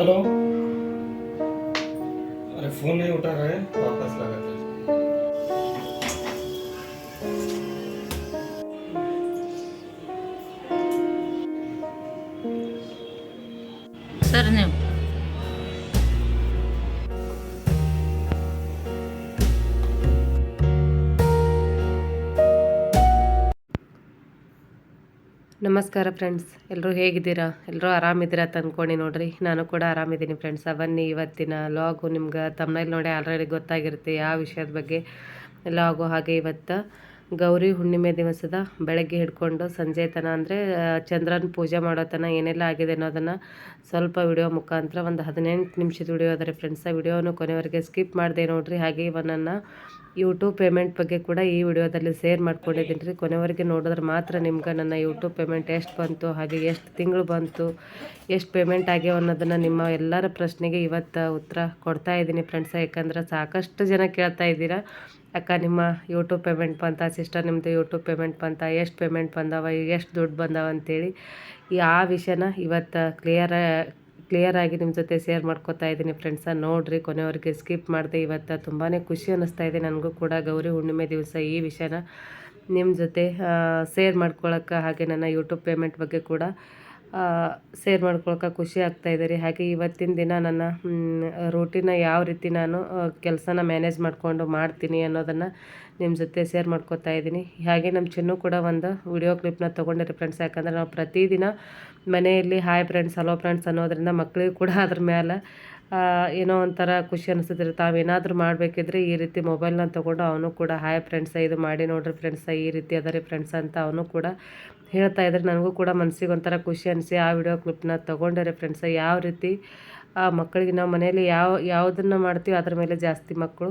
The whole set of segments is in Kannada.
हेलो अरे फ़ोन नहीं उठा रहे वापस लगा सर ಸರ್ ನಮಸ್ಕಾರ ಫ್ರೆಂಡ್ಸ್ ಎಲ್ಲರೂ ಹೇಗಿದ್ದೀರಾ? ಎಲ್ಲರೂ ಆರಾಮಿದ್ದೀರಾ ಅಂತ ಅಂದ್ಕೊಂಡು ನೋಡ್ರಿ. ನಾನು ಕೂಡ ಆರಾಮಿದ್ದೀನಿ ಫ್ರೆಂಡ್ಸ್ ಬನ್ನಿ ಇವತ್ತಿನ ಲಾಗು ನಿಮ್ಗೆ ತಮ್ಮನೇಲಿ ನೋಡಿ ಆಲ್ರೆಡಿ ಗೊತ್ತಾಗಿರುತ್ತೆ ಯಾವ ವಿಷಯದ ಬಗ್ಗೆ. ಲಾಗು ಹಾಗೆ ಇವತ್ತು ಗೌರಿ ಹುಣ್ಣಿಮೆ ದಿವಸದ ಬೆಳಗ್ಗೆ ಹಿಡ್ಕೊಂಡು ಸಂಜೆ ತನ ಅಂದರೆ ಚಂದ್ರನ ಪೂಜೆ ಮಾಡೋ ತನ ಏನೆಲ್ಲ ಆಗಿದೆ ಅನ್ನೋದನ್ನು ಸ್ವಲ್ಪ ವಿಡಿಯೋ ಮುಖಾಂತರ ಒಂದು ಹದಿನೆಂಟು ನಿಮಿಷದ ವಿಡಿಯೋ ಅದ ರೀ ಫ್ರೆಂಡ್ಸ್ ಆ ವಿಡಿಯೋನು ಕೊನೆವರೆಗೆ ಸ್ಕಿಪ್ ಮಾಡಿದೆ ನೋಡಿರಿ. ಹಾಗೆ ಇವನನ್ನು ಯೂಟ್ಯೂಬ್ ಪೇಮೆಂಟ್ ಬಗ್ಗೆ ಕೂಡ ಈ ವಿಡಿಯೋದಲ್ಲಿ ಶೇರ್ ಮಾಡ್ಕೊಂಡಿದ್ದೀನಿ ರೀ. ಕೊನೆವರೆಗೆ ನೋಡಿದ್ರೆ ಮಾತ್ರ ನಿಮ್ಗೆ ನನ್ನ ಯೂಟ್ಯೂಬ್ ಪೇಮೆಂಟ್ ಎಷ್ಟು ಬಂತು, ಹಾಗೆ ಎಷ್ಟು ತಿಂಗಳು ಬಂತು, ಎಷ್ಟು ಪೇಮೆಂಟ್ ಆಗ್ಯಾವ ಅನ್ನೋದನ್ನು ನಿಮ್ಮ ಎಲ್ಲರ ಪ್ರಶ್ನೆಗೆ ಇವತ್ತು ಉತ್ತರ ಕೊಡ್ತಾ ಇದ್ದೀನಿ ಫ್ರೆಂಡ್ಸ ಯಾಕಂದ್ರೆ ಸಾಕಷ್ಟು ಜನ ಕೇಳ್ತಾ ಇದ್ದೀರಾ, ಅಕ್ಕ, ನಿಮ್ಮ ಯೂಟ್ಯೂಬ್ ಪೇಮೆಂಟ್ ಬಂತ ಸಿಸ್ಟರ್ ನಿಮ್ಮದು ಯೂಟ್ಯೂಬ್ ಪೇಮೆಂಟ್ ಬಂತ, ಎಷ್ಟು ಪೇಮೆಂಟ್ ಬಂದವ, ಎಷ್ಟು ದುಡ್ಡು ಬಂದವ ಅಂತೇಳಿ. ಈ ಆ ವಿಷಯನ ಇವತ್ತು ಕ್ಲಿಯರ ಕ್ಲಿಯರಾಗಿ ನಿಮ್ಮ ಜೊತೆ ಶೇರ್ ಮಾಡ್ಕೋತಾ ಇದ್ದೀನಿ ಫ್ರೆಂಡ್ಸ ನೋಡಿರಿ, ಕೊನೆವರೆಗೆ ಸ್ಕಿಪ್ ಮಾಡಿದೆ ಇವತ್ತು ತುಂಬಾ ಖುಷಿ ಅನ್ನಿಸ್ತಾ ಇದೆ ನನಗೂ ಕೂಡ. ಗೌರಿ ಹುಣ್ಣಿಮೆ ದಿವಸ ಈ ವಿಷಯನ ನಿಮ್ಮ ಜೊತೆ ಶೇರ್ ಮಾಡ್ಕೊಳ್ಳೋಕ್ಕೆ ಹಾಗೆ ನನ್ನ ಯೂಟ್ಯೂಬ್ ಪೇಮೆಂಟ್ ಬಗ್ಗೆ ಕೂಡ ಶೇರ್ ಮಾಡ್ಕೊಳಕ್ಕೆ ಖುಷಿ ಆಗ್ತಾಯಿದೆ ರೀ. ಹಾಗೆ ಇವತ್ತಿನ ದಿನ ನನ್ನ ರೂಟೀನ ಯಾವ ರೀತಿ ನಾನು ಕೆಲಸನ ಮ್ಯಾನೇಜ್ ಮಾಡಿಕೊಂಡು ಮಾಡ್ತೀನಿ ಅನ್ನೋದನ್ನು ನಿಮ್ಮ ಜೊತೆ ಶೇರ್ ಮಾಡ್ಕೊತಾ ಇದ್ದೀನಿ. ಹಾಗೆ ನಮ್ಮ ಚಿನ್ನು ಕೂಡ ಒಂದು ವಿಡಿಯೋ ಕ್ಲಿಪ್ನ ತೊಗೊಂಡಿರಿ ಫ್ರೆಂಡ್ಸ್ ಯಾಕಂದರೆ ನಾವು ಪ್ರತಿದಿನ ಮನೆಯಲ್ಲಿ ಹಾಯ್ ಫ್ರೆಂಡ್ಸ್ ಹಲೋ ಫ್ರೆಂಡ್ಸ್ ಅನ್ನೋದರಿಂದ ಮಕ್ಕಳಿಗೂ ಕೂಡ ಅದ್ರ ಮೇಲೆ ಏನೋ ಒಂಥರ ಖುಷಿ ಅನಿಸ್ತದೆ ತಾವೇನಾದರೂ ಮಾಡಬೇಕಿದ್ರೆ ಈ ರೀತಿ ಮೊಬೈಲ್ನ ತೊಗೊಂಡು ಅವನು ಕೂಡ ಹಾಯ್ ಫ್ರೆಂಡ್ಸ ಇದು ಮಾಡಿ ನೋಡ್ರಿ ಫ್ರೆಂಡ್ಸ ಈ ರೀತಿ ಅದ ರೀ ಫ್ರೆಂಡ್ಸ್ ಅಂತ ಅವನು ಕೂಡ ಹೇಳ್ತಾ ಇದ್ರೆ ನನಗೂ ಕೂಡ ಮನಸ್ಸಿಗೆ ಒಂಥರ ಖುಷಿ ಅನಿಸಿ ಆ ವಿಡಿಯೋ ಕ್ಲಿಪ್ನ ತೊಗೊಂಡರೆ ಫ್ರೆಂಡ್ಸ ಯಾವ ರೀತಿ ಆ ಮಕ್ಕಳಿಗೆ ನಾವು ಮನೆಯಲ್ಲಿ ಯಾವ ಯಾವುದನ್ನು ಮಾಡ್ತೀವಿ ಅದ್ರ ಮೇಲೆ ಜಾಸ್ತಿ ಮಕ್ಕಳು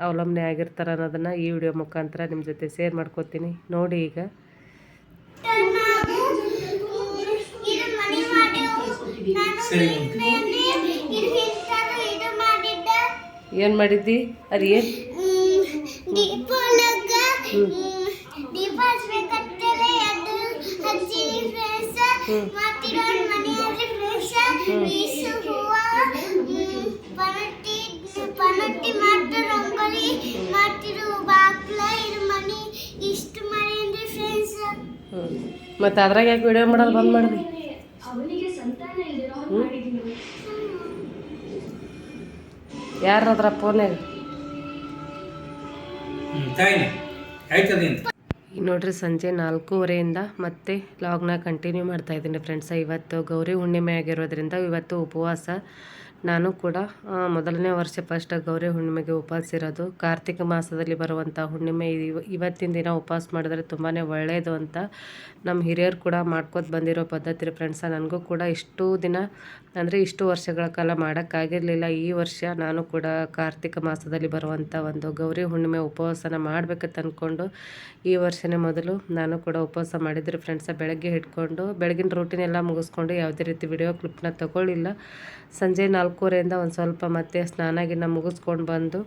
ಅವಲಂಬನೆ ಆಗಿರ್ತಾರೆ ಅನ್ನೋದನ್ನು ಈ ವಿಡಿಯೋ ಮುಖಾಂತರ ನಿಮ್ಮ ಜೊತೆ ಶೇರ್ ಮಾಡ್ಕೋತೀನಿ. ನೋಡಿ ಈಗ. ಮನಿ ಮಾಡಿದ್ದಿ? ಅದು ಫ್ರೆಂಡ್ಸ್ ಮತ್ತೆ ಅದ್ರಾಗ ಯಾಕೆ ವಿಡಿಯೋ ಮಾಡೋದು ಬಂದ್ ಮಾಡಿದ್ವಿ ಯಾರು ಅದ್ರ ಫೋನ್ಯಾಗ ಆಯ್ತದೇನು ಈಗ ನೋಡ್ರಿ ಸಂಜೆ ನಾಲ್ಕೂವರೆಯಿಂದ ಮತ್ತೆ ಲಾಗ್ನ ಕಂಟಿನ್ಯೂ ಮಾಡ್ತಾ ಇದ್ದೀನಿ ಫ್ರೆಂಡ್ಸ ಇವತ್ತು ಗೌರಿ ಹುಣ್ಣಿಮೆ ಆಗಿರೋದ್ರಿಂದ ಇವತ್ತು ಉಪವಾಸ. ನಾನು ಕೂಡ ಮೊದಲನೇ ವರ್ಷ ಫಸ್ಟ್ ಗೌರಿ ಹುಣ್ಣಿಮೆಗೆ ಉಪವಾಸ ಇರೋದು. ಕಾರ್ತಿಕ ಮಾಸದಲ್ಲಿ ಬರುವಂಥ ಹುಣ್ಣಿಮೆ ಇವ- ಇವತ್ತಿನ ದಿನ ಉಪವಾಸ ಮಾಡಿದ್ರೆ ತುಂಬಾ ಒಳ್ಳೆಯದು ಅಂತ ನಮ್ಮ ಹಿರಿಯರು ಕೂಡ ಮಾಡ್ಕೋತ ಬಂದಿರೋ ಪದ್ಧತಿ ಫ್ರೆಂಡ್ಸ ನನಗೂ ಕೂಡ ಇಷ್ಟು ದಿನ, ಅಂದರೆ ಇಷ್ಟು ವರ್ಷಗಳ ಕಾಲ ಮಾಡೋಕ್ಕಾಗಿರಲಿಲ್ಲ ಈ ವರ್ಷ ನಾನು ಕೂಡ ಕಾರ್ತಿಕ ಮಾಸದಲ್ಲಿ ಬರುವಂಥ ಒಂದು ಗೌರಿ ಹುಣ್ಣಿಮೆ ಉಪವಾಸನ ಮಾಡ್ಬೇಕಂತ ಅಂದ್ಕೊಂಡು ಈ ವರ್ಷನೇ ಮೊದಲು ನಾನು ಕೂಡ ಉಪವಾಸ ಮಾಡಿದ್ರು ಫ್ರೆಂಡ್ಸ ಬೆಳಗ್ಗೆ ಹಿಡ್ಕೊಂಡು, ಬೆಳಗಿನ ರೂಟೀನ್ ಎಲ್ಲ ಮುಗಿಸ್ಕೊಂಡು ಯಾವುದೇ ರೀತಿ ವಿಡಿಯೋ ಕ್ಲಿಪ್ನ ತಗೊಳ್ಳಿಲ್ಲ. ಸಂಜೆ ನಾಲ್ಕೂವರೆಯಿಂದ ಒಂದು ಸ್ವಲ್ಪ ಮತ್ತೆ ಸ್ನಾನ ಗಿನ್ನ ಮುಗಿಸ್ಕೊಂಡು ಬಂದು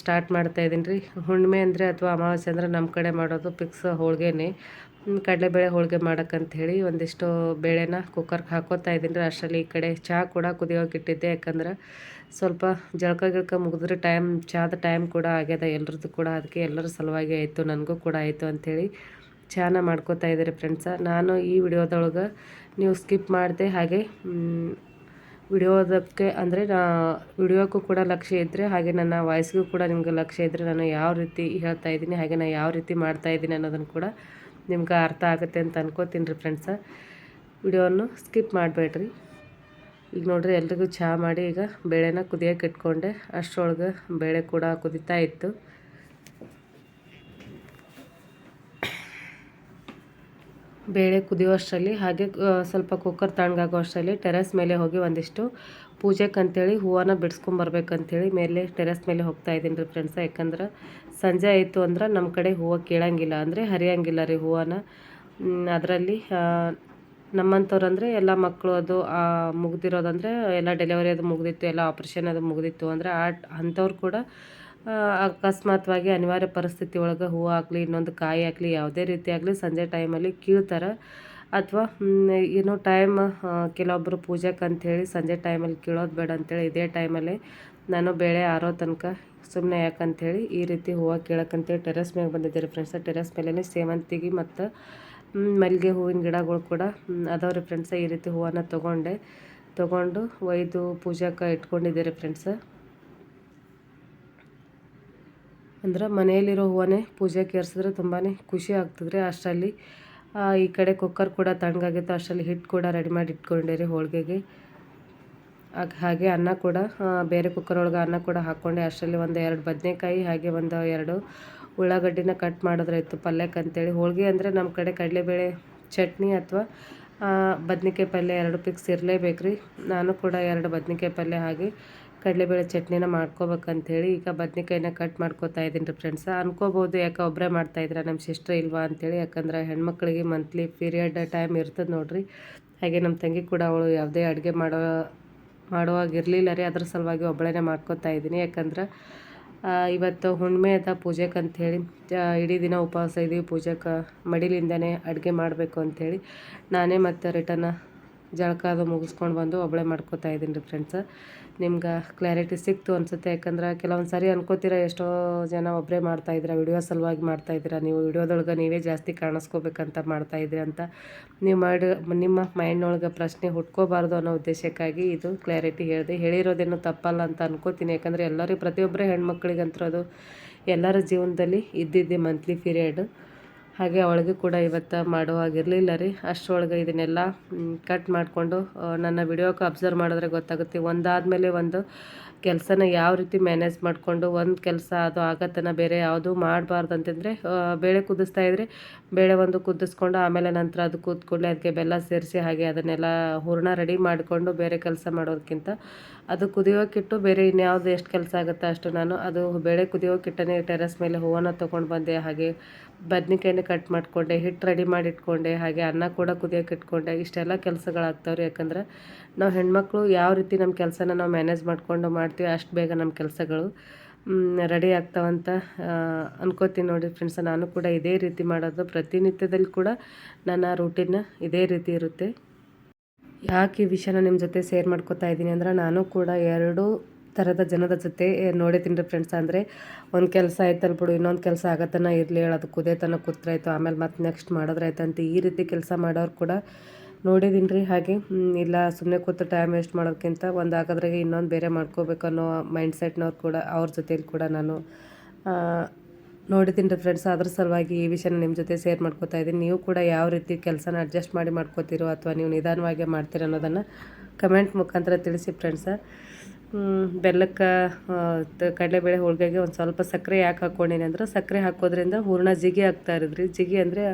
ಸ್ಟಾರ್ಟ್ ಮಾಡ್ತಾ ಇದ್ದೀನಿ ರೀ. ಹುಣ್ಣಿಮೆ ಅಂದರೆ ಅಥವಾ ಅಮಾವಾಸ್ಯೆ ಅಂದರೆ ನಮ್ಮ ಕಡೆ ಮಾಡೋದು ಫಿಕ್ಸ್ ಹೋಳಿಗೆನೇ. ಕಡಲೆಬೇಳೆ ಹೋಳಿಗೆ ಮಾಡೋಕ್ಕಂಥೇಳಿ ಒಂದಿಷ್ಟು ಬೇಳೆನ ಕುಕ್ಕರ್ಗೆ ಹಾಕೋತಾ ಇದ್ದೀನಿ ರೀ. ಅಷ್ಟರಲ್ಲಿ ಈ ಕಡೆ ಚಹಾ ಕೂಡ ಕುದಿಯೋಕೆ ಇಟ್ಟಿದ್ದೆ. ಯಾಕಂದ್ರೆ ಸ್ವಲ್ಪ ಜಳಕ ಗಿಳಕ ಮುಗಿದ್ರೆ ಟೈಮ್ ಚಹಾದ ಟೈಮ್ ಕೂಡ ಆಗ್ಯದ. ಎಲ್ರದ್ದು ಕೂಡ ಅದಕ್ಕೆ ಎಲ್ಲರ ಸಲುವಾಗಿ ಆಯಿತು, ನನಗೂ ಕೂಡ ಆಯಿತು ಅಂಥೇಳಿ ಚಹಾನ ಮಾಡ್ಕೋತಾ ಇದ್ದೀರಿ ಫ್ರೆಂಡ್ಸ ನಾನು ಈ ವಿಡಿಯೋದೊಳಗೆ ನೀವು ಸ್ಕಿಪ್ ಮಾಡಿದೆ ಹಾಗೆ ವಿಡಿಯೋದಕ್ಕೆ ಅಂದರೆ ನಾ ವಿಡಿಯೋಕ್ಕೂ ಕೂಡ ಲಕ್ಷ್ಯ ಇದ್ದರೆ ಹಾಗೆ ನನ್ನ ವಾಯ್ಸ್ಗೂ ಕೂಡ ನಿಮ್ಗೆ ಲಕ್ಷ್ಯ ಇದ್ದರೆ ನಾನು ಯಾವ ರೀತಿ ಹೇಳ್ತಾ ಇದ್ದೀನಿ, ಹಾಗೆ ನಾನು ಯಾವ ರೀತಿ ಮಾಡ್ತಾ ಇದ್ದೀನಿ ಅನ್ನೋದನ್ನು ಕೂಡ ನಿಮ್ಗೆ ಅರ್ಥ ಆಗುತ್ತೆ ಅಂತ ಅನ್ಕೋತೀನಿ ರೀ ಫ್ರೆಂಡ್ಸ ವಿಡಿಯೋವನ್ನು ಸ್ಕಿಪ್ ಮಾಡಬೇಡ್ರಿ. ಈಗ ನೋಡಿರಿ ಎಲ್ರಿಗೂ ಚಹಾ ಮಾಡಿ ಈಗ ಬೇಳೆನ ಕುದಿಯೋಕೆ ಇಟ್ಕೊಂಡೆ. ಅಷ್ಟರೊಳಗೆ ಬೇಳೆ ಕೂಡ ಕುದಿತಾ ಇತ್ತು. ಬೇಳೆ ಕುದಿಯೋಷ್ಟರಲ್ಲಿ ಹಾಗೆ ಸ್ವಲ್ಪ ಕುಕ್ಕರ್ ತಣ್ಣಗಾಗೋ ಅಷ್ಟರಲ್ಲಿ ಟೆರೆಸ್ ಮೇಲೆ ಹೋಗಿ ಒಂದಿಷ್ಟು ಪೂಜೆಗೆ ಅಂತೇಳಿ ಹೂವನ ಬಿಡಿಸ್ಕೊಂಬರ್ಬೇಕಂತೇಳಿ ಮೇಲೆ ಟೆರೆಸ್ ಮೇಲೆ ಹೋಗ್ತಾ ಇದ್ದೀನಿ ರೀ ಫ್ರೆಂಡ್ಸ ಯಾಕಂದ್ರೆ ಸಂಜೆ ಆಯಿತು ಅಂದ್ರೆ ನಮ್ಮ ಕಡೆ ಹೂವು ಕೇಳಂಗಿಲ್ಲ. ಅಂದರೆ ಹರಿಯಂಗಿಲ್ಲ ರೀ ಹೂವನ. ಅದರಲ್ಲಿ ನಮ್ಮಂಥವ್ರು ಅಂದರೆ ಎಲ್ಲ ಮಕ್ಕಳು ಅದು ಮುಗ್ದಿರೋದಂದರೆ ಎಲ್ಲ ಡೆಲಿವರಿ ಅದು ಮುಗ್ದಿತ್ತು, ಎಲ್ಲ ಆಪ್ರೇಷನ್ ಅದು ಮುಗ್ದಿತ್ತು ಅಂದರೆ ಆ, ಅಂಥವ್ರು ಕೂಡ ಅಕಸ್ಮಾತ್ವಾಗಿ ಅನಿವಾರ್ಯ ಪರಿಸ್ಥಿತಿ ಒಳಗೆ ಹೂವು ಆಗಲಿ ಇನ್ನೊಂದು ಕಾಯಿ ಆಗಲಿ ಯಾವುದೇ ರೀತಿ ಆಗಲಿ ಸಂಜೆ ಟೈಮಲ್ಲಿ ಕೀಳ್ತಾರೆ. ಅಥವಾ ಏನೋ ಟೈಮ್ ಕೆಲವೊಬ್ಬರು ಪೂಜೆಗೆ ಅಂಥೇಳಿ ಸಂಜೆ ಟೈಮಲ್ಲಿ ಕೀಳೋದು ಬೇಡ ಅಂಥೇಳಿ ಇದೇ ಟೈಮಲ್ಲಿ ನಾನು ಬೇಳೆ ಆರೋ ತನಕ ಸುಮ್ಮನೆ ಯಾಕಂಥೇಳಿ ಈ ರೀತಿ ಹೂವು ಕೀಳಕ್ಕಂತೇಳಿ ಟೆರೆಸ್ ಮೇಲೆ ಬಂದಿದ್ದೀರಿ ಫ್ರೆಂಡ್ಸ. ಟೆರೆಸ್ ಮೇಲೇ ಸೇವಂತಿಗೆ ಮತ್ತು ಮಲ್ಲಿಗೆ ಹೂವಿನ ಗಿಡಗಳು ಕೂಡ ಅದಾವ್ರಿ ಫ್ರೆಂಡ್ಸ. ಈ ರೀತಿ ಹೂವನ್ನು ತೊಗೊಂಡೆ. ತೊಗೊಂಡು ಒಯ್ದು ಪೂಜೆಗೆ ಇಟ್ಕೊಂಡಿದ್ದೀರಿ ಫ್ರೆಂಡ್ಸ. ಅಂದ್ರೆ ಮನೆಯಲ್ಲಿರೋ ಹೂವನ್ನೇ ಪೂಜೆಗೆ ಏರ್ಸಿದ್ರೆ ತುಂಬಾ ಖುಷಿ ಆಗ್ತದ್ರಿ. ಅಷ್ಟರಲ್ಲಿ ಈ ಕಡೆ ಕುಕ್ಕರ್ ಕೂಡ ತಣ್ಣಗಾಗಿತ್ತು. ಅಷ್ಟರಲ್ಲಿ ಹಿಟ್ಟು ಕೂಡ ರೆಡಿ ಮಾಡಿ ಇಟ್ಕೊಂಡೆ ರೀ ಹೋಳಿಗೆಗೆ. ಹಾಗೆ ಅನ್ನ ಕೂಡ ಬೇರೆ ಕುಕ್ಕರ್ ಒಳಗೆ ಅನ್ನ ಕೂಡ ಹಾಕ್ಕೊಂಡೆ ಅಷ್ಟರಲ್ಲಿ ಒಂದು ಎರಡು ಬದನೆಕಾಯಿ, ಹಾಗೆ ಒಂದು ಎರಡು ಉಳ್ಳಾಗಡ್ಡಿನ ಕಟ್ ಮಾಡಿದ್ರಾಯ್ತು ಪಲ್ಯಕ್ಕೆ ಅಂತೇಳಿ. ಹೋಳಿಗೆ ಅಂದರೆ ನಮ್ಮ ಕಡೆ ಕಡಲೆಬೇಳೆ ಚಟ್ನಿ ಅಥವಾ ಬದ್ನಿಕಾಯಿ ಪಲ್ಯ ಎರಡು ಪಿಕ್ಸ್ ಇರಲೇಬೇಕು ರೀ ನಾನು ಕೂಡ ಎರಡು ಬದ್ನಿಕಾಯಿ ಪಲ್ಯ ಹಾಗೆ ಕಡಲೆಬೇಳೆ ಚಟ್ನಿನ ಮಾಡ್ಕೋಬೇಕಂತೇಳಿ ಈಗ ಬದ್ನೆಕಾಯಿನ ಕಟ್ ಮಾಡ್ಕೋತಾ ಇದ್ದೀನಿ ರೀ ಫ್ರೆಂಡ್ಸ್ ಅನ್ಕೋಬೋದು ಯಾಕೆ ಒಬ್ಬರೇ ಮಾಡ್ತಾಯಿದ್ರೆ ನಮ್ಮ ಸಿಸ್ಟ್ರ್ ಇಲ್ವಾ ಅಂತೇಳಿ. ಯಾಕಂದ್ರೆ ಹೆಣ್ಮಕ್ಳಿಗೆ ಮಂತ್ಲಿ ಪೀರಿಯಡ್ ಟೈಮ್ ಇರ್ತದೆ ನೋಡಿರಿ. ಹಾಗೆ ನಮ್ಮ ತಂಗಿ ಕೂಡ ಅವಳು ಯಾವುದೇ ಅಡುಗೆ ಮಾಡೋ ಮಾಡುವಾಗ ಇರಲಿಲ್ಲ ರೀ. ಅದ್ರ ಸಲುವಾಗಿ ಒಬ್ಬಳೇನೆ ಮಾಡ್ಕೋತಾ ಇದ್ದೀನಿ. ಯಾಕಂದ್ರೆ ಇವತ್ತು ಹುಣ್ಣಿಮೆ ಅದ ಪೂಜೆಗೆ ಅಂಥೇಳಿ ಇಡೀ ದಿನ ಉಪವಾಸ ಇದ್ದೀವಿ ಪೂಜೆಗೆ ಮಡಿಲಿಂದನೇ ಅಡುಗೆ ಮಾಡಬೇಕು ಅಂಥೇಳಿ ನಾನೇ ಮತ್ತೆ ರಿಟರ್ನ್ ಜಳಕ ಅದು ಮುಗಿಸ್ಕೊಂಡು ಬಂದು ಒಬ್ಬಳೆ ಮಾಡ್ಕೋತಾ ಇದ್ದೀನಿ ರೀ ಫ್ರೆಂಡ್ಸ ನಿಮ್ಗೆ ಕ್ಲಾರಿಟಿ ಸಿಕ್ತು ಅನಿಸುತ್ತೆ. ಯಾಕಂದ್ರೆ ಕೆಲವೊಂದು ಸಾರಿ ಅನ್ಕೋತೀರ ಎಷ್ಟೋ ಜನ ಒಬ್ಬರೇ ಮಾಡ್ತಾಯಿದ್ದೀರಾ ವಿಡಿಯೋ ಸಲುವಾಗಿ ಮಾಡ್ತಾಯಿದ್ದೀರಾ ನೀವು ವಿಡಿಯೋದೊಳಗೆ ನೀವೇ ಜಾಸ್ತಿ ಕಾಣಿಸ್ಕೋಬೇಕಂತ ಮಾಡ್ತಾಯಿದ್ರಿ ಅಂತ ನೀವು ಮಾಡಿ, ನಿಮ್ಮ ಮೈಂಡ್ನೊಳಗೆ ಪ್ರಶ್ನೆ ಹುಟ್ಕೋಬಾರ್ದು ಅನ್ನೋ ಉದ್ದೇಶಕ್ಕಾಗಿ ಇದು ಕ್ಲಾರಿಟಿ ಹೇಳಿದೆ. ಹೇಳಿರೋದೇನು ತಪ್ಪಲ್ಲ ಅಂತ ಅನ್ಕೋತೀನಿ. ಯಾಕಂದರೆ ಎಲ್ಲರಿಗೂ ಪ್ರತಿಯೊಬ್ಬರೇ ಹೆಣ್ಮಕ್ಳಿಗಂತೂ ಅದು ಎಲ್ಲರ ಜೀವನದಲ್ಲಿ ಇದ್ದಿದ್ದೆ ಮಂತ್ಲಿ ಪೀರಿಯಡ್ ಹಾಗೆ ಅವಳಿಗೆ ಕೂಡ ಇವತ್ತು ಮಾಡುವಾಗಿರಲಿಲ್ಲ ರೀ. ಅಷ್ಟರೊಳಗೆ ಇದನ್ನೆಲ್ಲ ಕಟ್ ಮಾಡಿಕೊಂಡು ನನ್ನ ವಿಡಿಯೋಕ್ಕೆ ಅಬ್ಸರ್ವ್ ಮಾಡಿದ್ರೆ ಗೊತ್ತಾಗುತ್ತೆ. ಒಂದಾದಮೇಲೆ ಒಂದು ಕೆಲಸನ ಯಾವ ರೀತಿ ಮ್ಯಾನೇಜ್ ಮಾಡಿಕೊಂಡು ಒಂದು ಕೆಲಸ ಅದು ಆಗತ್ತನ ಬೇರೆ ಯಾವುದು ಮಾಡಬಾರ್ದು ಅಂತಂದರೆ ಬೇಳೆ ಕುದಿಸ್ತಾ ಇದ್ದರೆ ಬೇಳೆ ಒಂದು ಕುದಿಸ್ಕೊಂಡು ಆಮೇಲೆ ನಂತರ ಅದು ಕೂತ್ಕೊಳ್ಳೆ ಅದಕ್ಕೆ ಬೆಲ್ಲ ಸೇರಿಸಿ ಹಾಗೆ ಅದನ್ನೆಲ್ಲ ಹೂರ್ಣ ರೆಡಿ ಮಾಡಿಕೊಂಡು ಬೇರೆ ಕೆಲಸ ಮಾಡೋದಕ್ಕಿಂತ ಅದು ಕುದಿಯೋಕ್ಕಿಟ್ಟು ಬೇರೆ ಇನ್ಯಾವುದು ಎಷ್ಟು ಕೆಲಸ ಆಗುತ್ತೆ ಅಷ್ಟು ನಾನು ಅದು ಬೇಳೆ ಕುದಿಯೋಕ್ಕಿಟ್ಟನೇ ಟೆರೆಸ್ ಮೇಲೆ ಹೂವನ್ನು ತೊಗೊಂಡು ಬಂದೆ, ಹಾಗೆ ಬದ್ನಿಕಾಯಿನ ಕಟ್ ಮಾಡಿಕೊಂಡೆ ಹಿಟ್ಟು ರೆಡಿ ಮಾಡಿ ಇಟ್ಕೊಂಡೆ ಹಾಗೆ ಅನ್ನ ಕೂಡ ಕುದಿಯೋಕೆ ಇಟ್ಕೊಂಡೆ ಇಷ್ಟೆಲ್ಲ ಕೆಲಸಗಳಾಗ್ತಾವ್ರಿ ಯಾಕಂದ್ರೆ ನಾವು ಹೆಣ್ಮಕ್ಳು ಯಾವ ರೀತಿ ನಮ್ಮ ಕೆಲಸನ ನಾವು ಮ್ಯಾನೇಜ್ ಮಾಡಿಕೊಂಡು ಮಾಡ್ತೀವಿ, ಅಷ್ಟು ಬೇಗ ನಮ್ಮ ಕೆಲಸಗಳು ರೆಡಿ ಆಗ್ತಾವಂತ ಅನ್ಕೋತೀನಿ ನೋಡಿ ಫ್ರೆಂಡ್ಸ್ ನಾನು ಕೂಡ ಇದೇ ರೀತಿ ಮಾಡೋದು. ಪ್ರತಿನಿತ್ಯದಲ್ಲಿ ಕೂಡ ನನ್ನ ರೂಟೀನ್ ಇದೇ ರೀತಿ ಇರುತ್ತೆ. ಯಾಕೆ ಈ ವಿಷಯನ ನಿಮ್ಮ ಜೊತೆ ಶೇರ್ ಮಾಡ್ಕೊತಾ ಇದ್ದೀನಿ ಅಂದ್ರೆ, ನಾನು ಕೂಡ ಎರಡು ಥರದ ಜನದ ಜೊತೆ ನೋಡಿದ್ದೀನಿ ರೀ ಫ್ರೆಂಡ್ಸ್ ಅಂದರೆ ಒಂದು ಕೆಲಸ ಆಯ್ತಲ್ಲ ಬಿಡು, ಇನ್ನೊಂದು ಕೆಲಸ ಆಗತ್ತನ, ಇರಲಿ, ಹೇಳೋದು ಕುದೇತನ ಕೂತ್ರಾಯ್ತು, ಆಮೇಲೆ ಮತ್ತೆ ನೆಕ್ಸ್ಟ್ ಮಾಡೋದ್ರಾಯ್ತು ಅಂತ ಈ ರೀತಿ ಕೆಲಸ ಮಾಡೋರು ಕೂಡ ನೋಡಿದ್ದೀನಿ ರೀ ಹಾಗೆ ಇಲ್ಲ ಸುಮ್ಮನೆ ಕೂತು ಟೈಮ್ ವೇಸ್ಟ್ ಮಾಡೋದಕ್ಕಿಂತ ಒಂದು ಆಗೋದ್ರಾಗೆ ಇನ್ನೊಂದು ಬೇರೆ ಮಾಡ್ಕೋಬೇಕು ಅನ್ನೋ ಮೈಂಡ್ ಸೆಟ್ನವ್ರು ಕೂಡ, ಅವ್ರ ಜೊತೇಲಿ ಕೂಡ ನಾನು ನೋಡಿದ್ದೀನಿ ರೀ ಫ್ರೆಂಡ್ಸ್ ಅದ್ರ ಸಲುವಾಗಿ ಈ ವಿಷಯನ ನಿಮ್ಮ ಜೊತೆ ಶೇರ್ ಮಾಡ್ಕೋತಾ ಇದ್ದೀನಿ. ನೀವು ಕೂಡ ಯಾವ ರೀತಿ ಕೆಲಸನ ಅಡ್ಜಸ್ಟ್ ಮಾಡಿ ಮಾಡ್ಕೋತೀರೋ ಅಥವಾ ನೀವು ನಿಧಾನವಾಗಿ ಮಾಡ್ತೀರ ಅನ್ನೋದನ್ನು ಕಮೆಂಟ್ ಮುಖಾಂತರ ತಿಳಿಸಿ ಫ್ರೆಂಡ್ಸ ಬೆಲ್ಲಕ್ಕೆ ಕಡಲೆಬೇಳೆ ಹೋಳಿಗೆಗೆ ಒಂದು ಸ್ವಲ್ಪ ಸಕ್ಕರೆ ಯಾಕೆ ಹಾಕ್ಕೊಂಡಿನಿ ಅಂದ್ರೆ ಸಕ್ಕರೆ ಹಾಕೋದ್ರಿಂದ ಹೂರ್ಣ ಜಿಗಿ ಆಗ್ತಾ ಇರೋದ್ರಿ. ಜಿಗಿ ಅಂದರೆ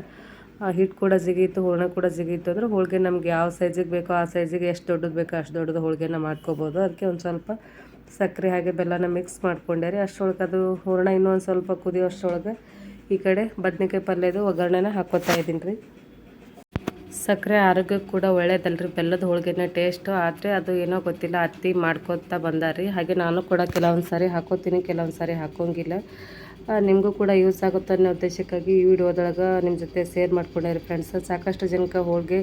ಹಿಟ್ಟು ಕೂಡ ಜಿಗಿತ್ತು ಹೂರ್ಣ ಕೂಡ ಜಿಗಿತ್ತು ಅಂದ್ರೆ ಹೋಳಿಗೆ ನಮ್ಗೆ ಯಾವ ಸೈಜಿಗೆ ಬೇಕೋ ಆ ಸೈಜಿಗೆ ಎಷ್ಟು ದೊಡ್ಡದು ಬೇಕೋ ಅಷ್ಟು ದೊಡ್ಡದು ಹೋಳಿಗೆನ ಮಾಡ್ಕೋಬೋದು. ಅದಕ್ಕೆ ಒಂದು ಸ್ವಲ್ಪ ಸಕ್ಕರೆ ಹಾಗೆ ಬೆಲ್ಲನ ಮಿಕ್ಸ್ ಮಾಡ್ಕೊಂಡೆ ರೀ ಅಷ್ಟೊಳಗೆ ಅದು ಹೂರಣ ಇನ್ನೊಂದು ಸ್ವಲ್ಪ ಕುದಿಯೋ ಅಷ್ಟರೊಳಗೆ ಈ ಕಡೆ ಬದ್ನೆಕಾಯಿ ಪಲ್ಯದು ಒಗ್ಗರಣೆನ ಹಾಕೋತಾ ಇದ್ದೀನಿ ರೀ. ಸಕ್ಕರೆ ಆರೋಗ್ಯಕ್ಕೆ ಕೂಡ ಒಳ್ಳೇದಲ್ರಿ. ಬೆಲ್ಲದ ಹೋಳಿಗೆನ ಟೇಸ್ಟು ಆದರೆ ಅದು ಏನೋ ಗೊತ್ತಿಲ್ಲ ಅತ್ತಿ ಮಾಡ್ಕೊತಾ ಬಂದಾರಿ ಹಾಗೆ ನಾನು ಕೂಡ ಕೆಲವೊಂದು ಸಾರಿ ಹಾಕೋತೀನಿ ಕೆಲವೊಂದು ಸಾರಿ ಹಾಕೋಂಗಿಲ್ಲ. ಆ, ನಿಮಗೂ ಕೂಡ ಯೂಸ್ ಆಗುತ್ತೆ ಅನ್ನೋ ಉದ್ದೇಶಕ್ಕಾಗಿ ಈ ವಿಡಿಯೋದೊಳಗೆ ನಿಮ್ಮ ಜೊತೆ ಶೇರ್ ಮಾಡ್ಕೊಂಡೇರಿ ಫ್ರೆಂಡ್ಸ್ ಸಾಕಷ್ಟು ಜನಕ್ಕೆ ಹೋಳಿಗೆ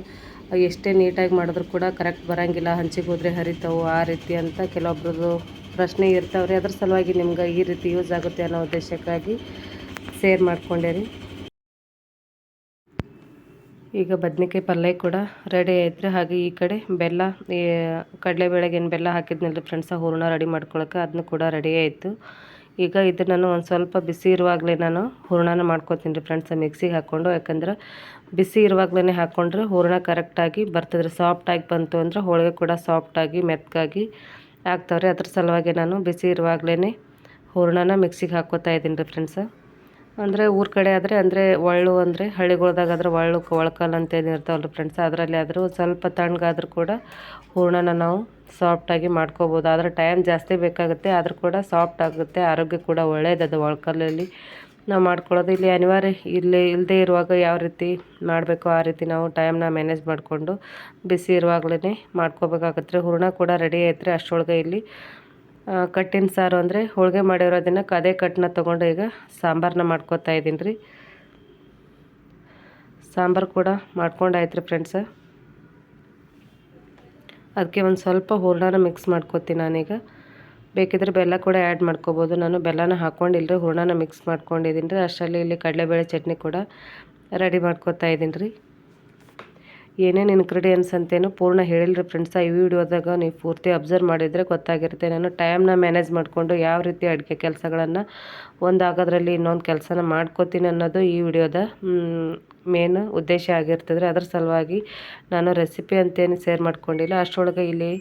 ಎಷ್ಟೇ ನೀಟಾಗಿ ಮಾಡಿದ್ರು ಕೂಡ ಕರೆಕ್ಟ್ ಬರೋಂಗಿಲ್ಲ. ಹಂಚಿಗೆ ಹೋದರೆ ಹರಿತಾವು, ಆ ರೀತಿ ಅಂತ ಕೆಲವೊಬ್ರದ್ದು ಪ್ರಶ್ನೆ ಇರ್ತಾವ್ರಿ. ಅದ್ರ ಸಲುವಾಗಿ ನಿಮ್ಗೆ ಈ ರೀತಿ ಯೂಸ್ ಆಗುತ್ತೆ ಅನ್ನೋ ಉದ್ದೇಶಕ್ಕಾಗಿ ಶೇರ್ ಮಾಡ್ಕೊಂಡೇರಿ. ಈಗ ಬದ್ನಿಕಾಯಿ ಪಲ್ಯ ಕೂಡ ರೆಡಿ ಆಯ್ತು ಹಾಗೆ ಈ ಕಡೆ ಬೆಲ್ಲ ಕಡಲೆಬೇಳೆಗೆ ಏನು ಬೆಲ್ಲ ಹಾಕಿದ್ನಲ್ಲ ಫ್ರೆಂಡ್ಸ ಹೂರ್ಣ ರೆಡಿ ಮಾಡ್ಕೊಳಕ್ಕೆ ಅದನ್ನು ಕೂಡ ರೆಡಿ ಆಯಿತು. ಈಗ ಇದು ನಾನು ಒಂದು ಸ್ವಲ್ಪ ಬಿಸಿ ಇರುವಾಗಲೇ ನಾನು ಹೂರ್ಣನ ಮಾಡ್ಕೋತೀನಿ ರೀ ಫ್ರೆಂಡ್ಸ್ ಮಿಕ್ಸಿಗೆ ಹಾಕ್ಕೊಂಡು ಯಾಕಂದ್ರೆ ಬಿಸಿ ಇರುವಾಗಲೇ ಹಾಕ್ಕೊಂಡ್ರೆ ಹೂರ್ಣ ಕರೆಕ್ಟಾಗಿ ಬರ್ತದೆ ರೀ ಸಾಫ್ಟಾಗಿ ಬಂತು ಅಂದ್ರೆ ಹೋಳಿಗೆ ಕೂಡ ಸಾಫ್ಟಾಗಿ ಮೆತ್ತಗಾಗಿ ಆಗ್ತಾವ್ರಿ. ಅದ್ರ ಸಲುವಾಗಿ ನಾನು ಬಿಸಿ ಇರುವಾಗಲೇ ಹೂರ್ಣನ ಮಿಕ್ಸಿಗೆ ಹಾಕ್ಕೋತಾ ಇದ್ದೀನಿ ರೀ ಫ್ರೆಂಡ್ಸ್ ಅಂದರೆ ಊರ ಕಡೆ ಆದರೆ, ಅಂದರೆ ಒಳ್ಳು ಅಂದರೆ ಹಳ್ಳಿಗಳ್ದಾಗಾದ್ರೆ ಒಳ್ಳು ಒಳ್ಕಲ್ ಅಂತ ಇರ್ತಾವಲ್ಲ ಫ್ರೆಂಡ್ಸ್ ಅದರಲ್ಲಿ ಆದರೂ ಸ್ವಲ್ಪ ತಣ್ಣಗಾದ್ರೂ ಕೂಡ ಹೂರ್ಣನ ನಾವು ಸಾಫ್ಟಾಗಿ ಮಾಡ್ಕೋಬೋದು. ಆದರೆ ಟೈಮ್ ಜಾಸ್ತಿ ಬೇಕಾಗುತ್ತೆ. ಆದರೂ ಕೂಡ ಸಾಫ್ಟ್ ಆಗುತ್ತೆ. ಆರೋಗ್ಯ ಕೂಡ ಒಳ್ಳೆಯದದು ಒಳ್ಕಲ್ಲಲ್ಲಿ. ನಾವು ಮಾಡ್ಕೊಳ್ಳೋದು ಇಲ್ಲಿ ಅನಿವಾರ್ಯ. ಇಲ್ಲಿ ಇಲ್ಲದೆ ಇರುವಾಗ ಯಾವ ರೀತಿ ಮಾಡಬೇಕು ಆ ರೀತಿ ನಾವು ಟೈಮ್ನ ಮ್ಯಾನೇಜ್ ಮಾಡಿಕೊಂಡು ಬಿಸಿ ಇರುವಾಗಲೇ ಮಾಡ್ಕೋಬೇಕಾಗತ್ತೆ. ಹೂರಣ ಕೂಡ ರೆಡಿ ಐತ್ರಿ ಅಷ್ಟರೊಳಗೆ ಇಲ್ಲಿ. ಕಟ್ಟಿನ ಸಾರು ಅಂದರೆ ಹೋಳಿಗೆ ಮಾಡಿರೋದನ್ನು ಅದೇ ಕಟ್ಟನ್ನ ತೊಗೊಂಡು ಈಗ ಸಾಂಬಾರನ್ನ ಮಾಡ್ಕೊತಾ ಇದ್ದೀನಿ ರೀ ಸಾಂಬಾರು ಕೂಡ ಮಾಡ್ಕೊಂಡಾಯ್ತು ರೀ ಫ್ರೆಂಡ್ಸ ಅದಕ್ಕೆ ಒಂದು ಸ್ವಲ್ಪ ಹೂರ್ಣನ ಮಿಕ್ಸ್ ಮಾಡ್ಕೊತೀನಿ ನಾನೀಗ. ಬೇಕಿದ್ರೆ ಬೆಲ್ಲ ಕೂಡ ಆ್ಯಡ್ ಮಾಡ್ಕೋಬೋದು. ನಾನು ಬೆಲ್ಲನ ಹಾಕ್ಕೊಂಡಿಲ್ಲ ರೀ ಹೂರ್ಣನ ಮಿಕ್ಸ್ ಮಾಡ್ಕೊಂಡಿದ್ದೀನಿ. ರೀ ಅಷ್ಟರಲ್ಲಿ ಇಲ್ಲಿ ಕಡಲೆಬೇಳೆ ಚಟ್ನಿ ಕೂಡ ರೆಡಿ ಮಾಡ್ಕೊತಾ ಇದ್ದೀನಿ ರೀ. ಏನೇನು ಇನ್ಗ್ರೀಡಿಯೆಂಟ್ಸ್ ಅಂತೇನು ಪೂರ್ಣ ಹೇಳಿಲ್ಲ ರೀ ಫ್ರೆಂಡ್ಸ ಈ ವಿಡಿಯೋದಾಗ ನೀವು ಪೂರ್ತಿ ಅಬ್ಸರ್ವ್ ಮಾಡಿದರೆ ಗೊತ್ತಾಗಿರುತ್ತೆ. ನಾನು ಟೈಮ್ನ ಮ್ಯಾನೇಜ್ ಮಾಡಿಕೊಂಡು ಯಾವ ರೀತಿ ಅಡುಗೆ ಕೆಲಸಗಳನ್ನು ಒಂದಾಗೋದ್ರಲ್ಲಿ ಇನ್ನೊಂದು ಕೆಲಸನ ಮಾಡ್ಕೋತೀನಿ ಅನ್ನೋದು ಈ ವಿಡಿಯೋದ ಮೇನ್ ಉದ್ದೇಶ ಆಗಿರ್ತದೆ. ಅದ್ರ ಸಲುವಾಗಿ ನಾನು ರೆಸಿಪಿ ಅಂತೇನು ಶೇರ್ ಮಾಡ್ಕೊಂಡಿಲ್ಲ. ಅಷ್ಟರೊಳಗೆ ಇಲ್ಲಿ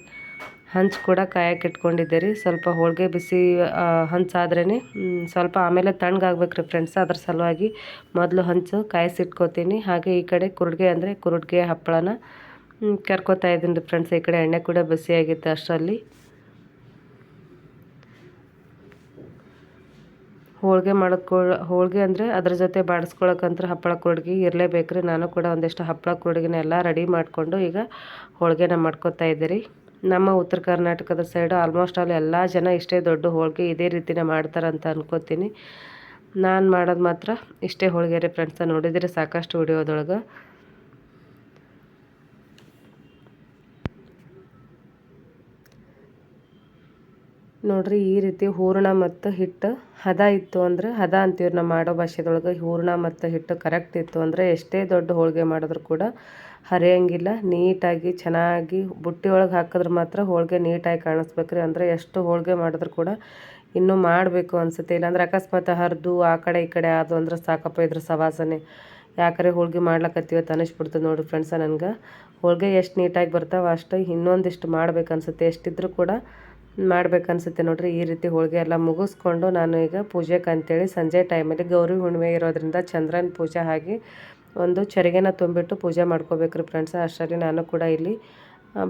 ಹಂಚು ಕೂಡ ಕಾಯಕ್ಕೆ ಇಟ್ಕೊಂಡಿದ್ದೆ ರೀ. ಸ್ವಲ್ಪ ಹೋಳಿಗೆ ಬಿಸಿ ಹಂಚಾದ್ರೇ ಸ್ವಲ್ಪ ಆಮೇಲೆ ತಣ್ಣಗಾಗ್ಬೇಕು ರೀ ಫ್ರೆಂಡ್ಸ್ ಅದ್ರ ಸಲುವಾಗಿ ಮೊದಲು ಹಂಚು ಕಾಯಿಸಿಟ್ಕೋತೀನಿ. ಹಾಗೆ ಈ ಕಡೆ ಕುರುಡ್ಗೆ ಅಂದರೆ ಕುರುಡ್ಗೆ ಹಪ್ಪಳನ ಕರ್ಕೋತಾ ಇದ್ದೀನಿ ರೀ ಫ್ರೆಂಡ್ಸ್ ಈ ಕಡೆ ಎಣ್ಣೆ ಕೂಡ ಬಿಸಿಯಾಗಿತ್ತು ಅಷ್ಟರಲ್ಲಿ. ಹೋಳಿಗೆ ಮಾಡೋಕ್ಕೊ ಹೋಳಿಗೆ ಅಂದರೆ ಅದ್ರ ಜೊತೆ ಬಾಡಿಸ್ಕೊಳಕ್ಕಂತ್ರ ಹಪ್ಪಳ ಕುರುಡ್ಗಿ ಇರಲೇಬೇಕು ರೀ ನಾನು ಕೂಡ ಒಂದಿಷ್ಟು ಹಪ್ಪಳ ಕುರುಡ್ಗಿನ ಎಲ್ಲ ರೆಡಿ ಮಾಡಿಕೊಂಡು ಈಗ ಹೋಳಿಗೆನ ಮಾಡ್ಕೊತಾ ಇದ್ದೆ ರೀ. ನಮ್ಮ ಉತ್ತರ ಕರ್ನಾಟಕದ ಸೈಡು ಆಲ್ಮೋಸ್ಟ್ ಆಲ್ ಎಲ್ಲ ಜನ ಇಷ್ಟೇ ದೊಡ್ಡ ಹೋಳಿಗೆ ಇದೇ ರೀತಿನೇ ಮಾಡ್ತಾರಂತ ಅಂದ್ಕೋತೀನಿ ನಾನು ಮಾಡೋದು ಮಾತ್ರ ಇಷ್ಟೇ ಹೋಳಿಗೆ ರೀ ಫ್ರೆಂಡ್ಸ ನೋಡಿದರೆ ಸಾಕಷ್ಟು ವಿಡಿಯೋದೊಳಗೆ ನೋಡ್ರಿ ಈ ರೀತಿ ಹೂರಣ ಮತ್ತು ಹಿಟ್ಟು ಹದ ಇತ್ತು ಅಂದ್ರೆ ಹದ ಅಂತೀವಿ ನಾವು ಮಾಡೋ ಭಾಷೆದೊಳಗೆ. ಹೂರಣ ಮತ್ತು ಹಿಟ್ಟು ಕರೆಕ್ಟ್ ಇತ್ತು ಅಂದರೆ ಎಷ್ಟೇ ದೊಡ್ಡ ಹೋಳಿಗೆ ಮಾಡಿದ್ರು ಕೂಡ ಹರಿಯಂಗಿಲ್ಲ. ನೀಟಾಗಿ, ಚೆನ್ನಾಗಿ ಬುಟ್ಟಿ ಒಳಗೆ ಹಾಕಿದ್ರೆ ಮಾತ್ರ ಹೋಳಿಗೆ ನೀಟಾಗಿ ಕಾಣಿಸ್ಬೇಕ್ರಿ. ಅಂದರೆ ಎಷ್ಟು ಹೋಳಿಗೆ ಮಾಡಿದ್ರು ಕೂಡ ಇನ್ನೂ ಮಾಡಬೇಕು ಅನ್ಸುತ್ತೆ. ಇಲ್ಲಾಂದ್ರೆ ಅಕಸ್ಮಾತ್ ಹರಿದು ಆ ಕಡೆ ಈ ಕಡೆ ಆದು ಅಂದ್ರೆ ಸಾಕಪ್ಪ ಇದ್ರ ಸವಾಸನೆ. ಯಾಕರೆ ಹೋಳಿಗೆ ಮಾಡ್ಲಕತ್ತೀವತ್ತು ಅನಿಸ್ಬಿಡ್ತದೆ ನೋಡಿ ಫ್ರೆಂಡ್ಸ ನನಗೆ. ಹೋಳಿಗೆ ಎಷ್ಟು ನೀಟಾಗಿ ಬರ್ತಾವೆ ಅಷ್ಟು ಇನ್ನೊಂದಿಷ್ಟು ಮಾಡ್ಬೇಕು ಅನಿಸುತ್ತೆ. ಎಷ್ಟಿದ್ರೂ ಕೂಡ ಮಾಡ್ಬೇಕನ್ಸುತ್ತೆ ನೋಡ್ರಿ. ಈ ರೀತಿ ಹೋಳಿಗೆ ಎಲ್ಲ ಮುಗಿಸ್ಕೊಂಡು ನಾನು ಈಗ ಪೂಜೆಗೆ ಅಂತೇಳಿ ಸಂಜೆ ಟೈಮಲ್ಲಿ ಗೌರಿ ಹುಣ್ಣಿಮೆ ಇರೋದ್ರಿಂದ ಚಂದ್ರನ ಪೂಜೆ ಆಗಿ ಒಂದು ಚರಿಗೆನ ತುಂಬಿಟ್ಟು ಪೂಜೆ ಮಾಡ್ಕೋಬೇಕ್ರಿ ಫ್ರೆಂಡ್ಸ್ ಅಷ್ಟರಲ್ಲಿ ನಾನು ಕೂಡ ಇಲ್ಲಿ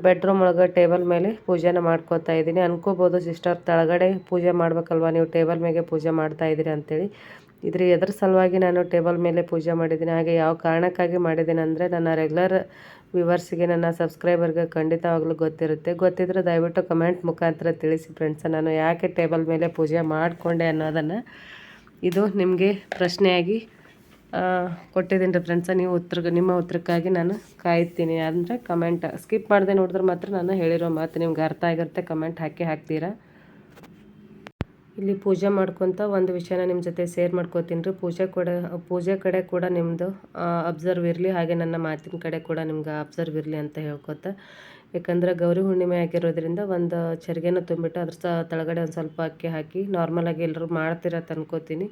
ಬೆಡ್ರೂಮ್ ಒಳಗೆ ಟೇಬಲ್ ಮೇಲೆ ಪೂಜೆನ ಮಾಡ್ಕೋತಾ ಇದ್ದೀನಿ. ಅನ್ಕೋಬೋದು ಸಿಸ್ಟರ್ ತಳಗಡೆ ಪೂಜೆ ಮಾಡ್ಬೇಕಲ್ವಾ? ನೀವು ಟೇಬಲ್ ಮೇಲೆ ಪೂಜೆ ಮಾಡ್ತಾ ಇದ್ದೀರಿ ಅಂತೇಳಿ. ಇದ್ರ ಎದ್ರ ಸಲುವಾಗಿ ನಾನು ಟೇಬಲ್ ಮೇಲೆ ಪೂಜೆ ಮಾಡಿದ್ದೀನಿ. ಹಾಗೆ ಯಾವ ಕಾರಣಕ್ಕಾಗಿ ಮಾಡಿದ್ದೀನಿ ಅಂದರೆ, ನನ್ನ ರೆಗ್ಯುಲರ್ ವ್ಯೂವರ್ಸಿಗೆ ನನ್ನ ಸಬ್ಸ್ಕ್ರೈಬರ್ಗೆ ಖಂಡಿತವಾಗ್ಲೂ ಗೊತ್ತಿರುತ್ತೆ. ಗೊತ್ತಿದ್ರೆ ದಯವಿಟ್ಟು ಕಮೆಂಟ್ ಮುಖಾಂತರ ತಿಳಿಸಿ ಫ್ರೆಂಡ್ಸ ನಾನು ಯಾಕೆ ಟೇಬಲ್ ಮೇಲೆ ಪೂಜೆ ಮಾಡಿಕೊಂಡೆ ಅನ್ನೋದನ್ನು ಇದು ನಿಮಗೆ ಪ್ರಶ್ನೆಯಾಗಿ ಕೊಟ್ಟಿದ್ದೀನಿ ರೀ ಫ್ರೆಂಡ್ಸ ನೀವು ಉತ್ತರ, ನಿಮ್ಮ ಉತ್ತರಕ್ಕಾಗಿ ನಾನು ಕಾಯ್ತೀನಿ. ಅಂದರೆ ಕಮೆಂಟ್, ಸ್ಕಿಪ್ ಮಾಡದೆ ನೋಡಿದ್ರೆ ಮಾತ್ರ ನಾನು ಹೇಳಿರೋ ಮಾತು ನಿಮ್ಗೆ ಅರ್ಥ ಆಗಿರುತ್ತೆ. ಕಮೆಂಟ್ ಹಾಕಿ ಹಾಕ್ತೀರಾ? ಇಲ್ಲಿ ಪೂಜೆ ಮಾಡ್ಕೊತ ಒಂದು ವಿಷಯನ ನಿಮ್ಮ ಜೊತೆ ಶೇರ್ ಮಾಡ್ಕೋತೀನಿ ರೀ. ಪೂಜೆ ಕೂಡ, ಪೂಜೆ ಕಡೆ ಕೂಡ ನಿಮ್ಮದು ಅಬ್ಸರ್ವ್ ಇರಲಿ, ಹಾಗೆ ನನ್ನ ಮಾತಿನ ಕಡೆ ಕೂಡ ನಿಮ್ಗೆ ಅಬ್ಸರ್ವ್ ಇರಲಿ ಅಂತ ಹೇಳ್ಕೊತ. ಯಾಕಂದ್ರೆ ಗೌರಿ ಹುಣ್ಣಿಮೆ ಆಗಿರೋದ್ರಿಂದ ಒಂದು ಚರ್ಗೆನ ತುಂಬಿಟ್ಟು ಅದ್ರ ಸ, ತಳಗಡೆ ಒಂದು ಸ್ವಲ್ಪ ಅಕ್ಕಿ ಹಾಕಿ ನಾರ್ಮಲಾಗಿ ಎಲ್ಲರೂ ಮಾಡ್ತಿರತ್ತೆ ಅನ್ಕೋತೀನಿ.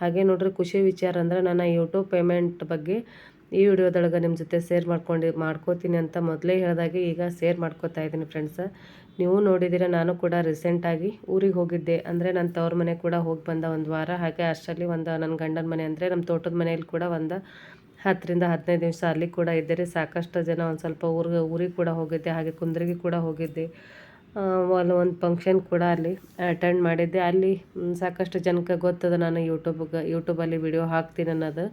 ಹಾಗೆ ನೋಡ್ರಿ, ಖುಷಿ ವಿಚಾರ ಅಂದ್ರೆ ನನ್ನ ಯೂಟ್ಯೂಬ್ ಪೇಮೆಂಟ್ ಬಗ್ಗೆ ಈ ವಿಡಿಯೋದೊಳಗೆ ನಿಮ್ಮ ಜೊತೆ ಶೇರ್ ಮಾಡ್ಕೊಂಡು, ಮಾಡ್ಕೋತೀನಿ ಅಂತ ಮೊದಲೇ ಹೇಳಿದಾಗೆ ಈಗ ಶೇರ್ ಮಾಡ್ಕೋತಾ ಇದ್ದೀನಿ ಫ್ರೆಂಡ್ಸ ನೀವು ನೋಡಿದ್ದೀರ, ನಾನು ಕೂಡ ರೀಸೆಂಟಾಗಿ ಊರಿಗೆ ಹೋಗಿದ್ದೆ. ಅಂದರೆ ನನ್ನ ತವ್ರ ಮನೆ ಕೂಡ ಹೋಗಿ ಬಂದ ಒಂದು ವಾರ. ಹಾಗೆ ಅಷ್ಟರಲ್ಲಿ ಒಂದು ನನ್ನ ಗಂಡನ ಮನೆ ಅಂದರೆ ನಮ್ಮ ತೋಟದ ಮನೆಯಲ್ಲಿ ಕೂಡ ಒಂದು ಹತ್ತರಿಂದ ಹದಿನೈದು ದಿವಸ ಅಲ್ಲಿ ಕೂಡ ಇದ್ದರೆ. ಸಾಕಷ್ಟು ಜನ ಒಂದು ಸ್ವಲ್ಪ ಊರಿಗೆ ಊರಿಗೆ ಕೂಡ ಹೋಗಿದ್ದೆ. ಹಾಗೆ ಕುಂದ್ರಿಗೆ ಕೂಡ ಹೋಗಿದ್ದೆ. ಅಲ್ಲಿ ಒಂದು ಫಂಕ್ಷನ್ ಕೂಡ ಅಲ್ಲಿ ಅಟೆಂಡ್ ಮಾಡಿದ್ದೆ. ಅಲ್ಲಿ ಸಾಕಷ್ಟು ಜನಕ್ಕೆ ಗೊತ್ತದ ನಾನು ಯೂಟ್ಯೂಬ್ಗೆ ಯೂಟ್ಯೂಬಲ್ಲಿ ವಿಡಿಯೋ ಹಾಕ್ತೀನಿ ಅನ್ನೋದು.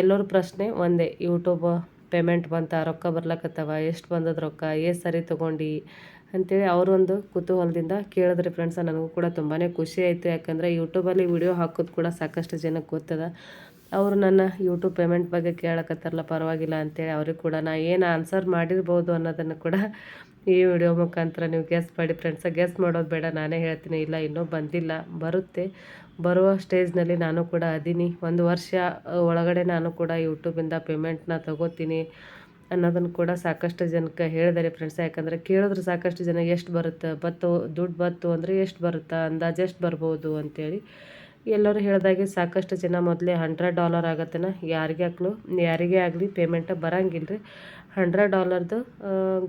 ಎಲ್ಲರ ಪ್ರಶ್ನೆ ಒಂದೇ ಯೂಟ್ಯೂಬ್ ಪೇಮೆಂಟ್ ಬಂತ, ರೊಕ್ಕ ಬರ್ಲಕತ್ತವ, ಎಷ್ಟು ಬಂದದ ರೊಕ್ಕ ಎಷ್ಟು ಸರಿ ತೊಗೊಂಡು ಅಂತೇಳಿ ಅವರೊಂದು ಕುತೂಹಲದಿಂದ ಕೇಳಿದ್ರೆ ಫ್ರೆಂಡ್ಸ ನನಗೂ ಕೂಡ ತುಂಬಾ ಖುಷಿ ಆಯಿತು. ಯಾಕಂದರೆ ಯೂಟ್ಯೂಬಲ್ಲಿ ವಿಡಿಯೋ ಹಾಕೋದು ಕೂಡ ಸಾಕಷ್ಟು ಜನಕ್ಕೆ ಗೊತ್ತದ. ಅವರು ನನ್ನ ಯೂಟ್ಯೂಬ್ ಪೇಮೆಂಟ್ ಬಗ್ಗೆ ಕೇಳಕತ್ತಾರಲ್ಲ, ಪರವಾಗಿಲ್ಲ ಅಂತೇಳಿ ಅವ್ರಿಗೆ ಕೂಡ ನಾ ಏನು ಆನ್ಸರ್ ಮಾಡಿರ್ಬೋದು ಅನ್ನೋದನ್ನು ಕೂಡ ಈ ವಿಡಿಯೋ ಮುಖಾಂತರ ನೀವು ಗೆಸ್ ಮಾಡಿ. ಫ್ರೆಂಡ್ಸ ಗೆಸ್ ಮಾಡೋದು ಬೇಡ, ನಾನೇ ಹೇಳ್ತೀನಿ. ಇಲ್ಲ, ಇನ್ನೂ ಬಂದಿಲ್ಲ, ಬರುತ್ತೆ. ಬರುವ ಸ್ಟೇಜ್ನಲ್ಲಿ ನಾನು ಕೂಡ ಅದೀನಿ. ಒಂದು ವರ್ಷ, ಒಳಗಡೆ ನಾನು ಕೂಡ ಯೂಟ್ಯೂಬಿಂದ ಪೇಮೆಂಟ್ನ ತಗೋತೀನಿ. ಅನ್ನೋದನ್ನು ಕೂಡ ಸಾಕಷ್ಟು ಜನಕ್ಕೆ ಹೇಳಿದ್ದಾರೆ ಫ್ರೆಂಡ್ಸ್ ಯಾಕಂದರೆ ಕೇಳಿದ್ರೆ ಸಾಕಷ್ಟು ಜನ ಎಷ್ಟು ಬರುತ್ತೆ? ಬತ್ತು, ದುಡ್ಡು ಬತ್ತು ಅಂದರೆ ಎಷ್ಟು ಬರುತ್ತಾ? ಅಂದಾಜು ಎಷ್ಟು ಬರ್ಬೋದು ಅಂತೇಳಿ ಎಲ್ಲರೂ ಹೇಳಿದಾಗೆ ಸಾಕಷ್ಟು ಜನ ಮೊದಲೇ ಹಂಡ್ರೆಡ್ ಡಾಲರ್ ಆಗತ್ತನ? ಯಾರಿಗೆ ಹಾಕ್ಲು? ಯಾರಿಗೇ ಆಗಲಿ ಪೇಮೆಂಟ್ ಬರಂಗಿಲ್ಲ ರೀ ಹಂಡ್ರೆಡ್ ಡಾಲರ್ದು